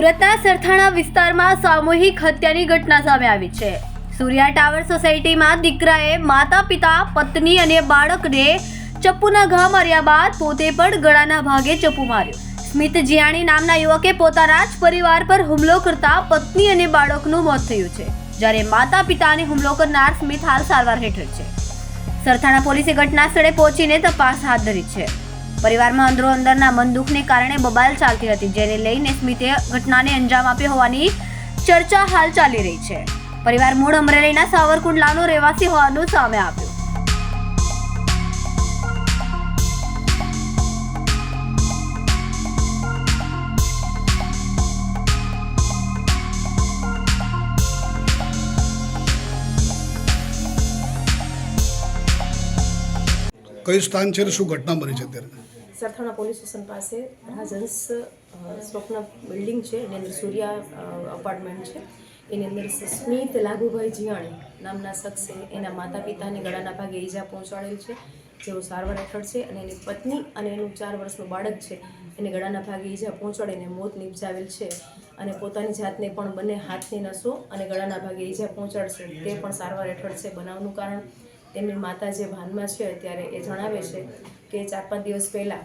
સુરતના સરથાણા વિસ્તારમાં સામૂહિક હત્યાની ઘટના સામે આવી છે. સૂર્યા ટાવર સોસાયટીમાં દીકરાએ માતા, પિતા, પત્ની અને બાળકને ચપ્પુના ઘા માર્યા બાદ પોતે પણ ગળાના ભાગે ચપ્પુ માર્યો. સ્મિત જીયાણી નામના યુવકે પોતાના જ પરિવાર પર હુમલો કરતા પત્ની અને બાળકનું મોત થયું છે, જ્યારે માતા, પિતાને હુમલો કરનાર સ્મિત હાલ સારવાર હેઠળ છે. સરથાણા પોલીસે ઘટના સ્થળે પહોંચીને તપાસ હાથ ધરી છે. પરિવારમાં અંદરો અંદરના મન દુઃખને કારણે બબાલ ચાલતી હતી, જેને લઈને સ્મિતે ઘટનાને અંજામ આપ્યો હોવાની ચર્ચા હાલ ચાલી રહી છે. પરિવાર મૂળ અમરેલીના સાવરકુંડલાનો રહેવાસી હોવાનું સામે આવ્યું. કયું સ્થાન છે શું ઘટના બની છે અત્યારે? સરથાણા પોલીસ સ્ટેશન પાસે રાજહંસ સ્વપ્ન બિલ્ડિંગ છે, એની અંદર સૂર્યા અપાર્ટમેન્ટ છે. એની અંદર સ્મિત લાગુભાઈ જીયાણી નામના શખ્સે એના માતા પિતાને ગળાના ભાગે ઈજા પહોંચાડેલ છે. જેઓ સારવાર હેઠળ છે અને એની પત્ની અને એનું ચાર વર્ષનું બાળક છે. એને ગળાના ભાગે ઈજા પહોંચાડીને મોત નિપજાવેલ છે અને પોતાની જાતને પણ બંને હાથની નસો અને ગળાના ભાગે ઈજા પહોંચાડશે. તે પણ સારવાર હેઠળ છે. બનાવનું કારણ તેમની માતા જે ભાનમાં છે અત્યારે એ જણાવે છે કે ચાર પાંચ દિવસ પહેલાં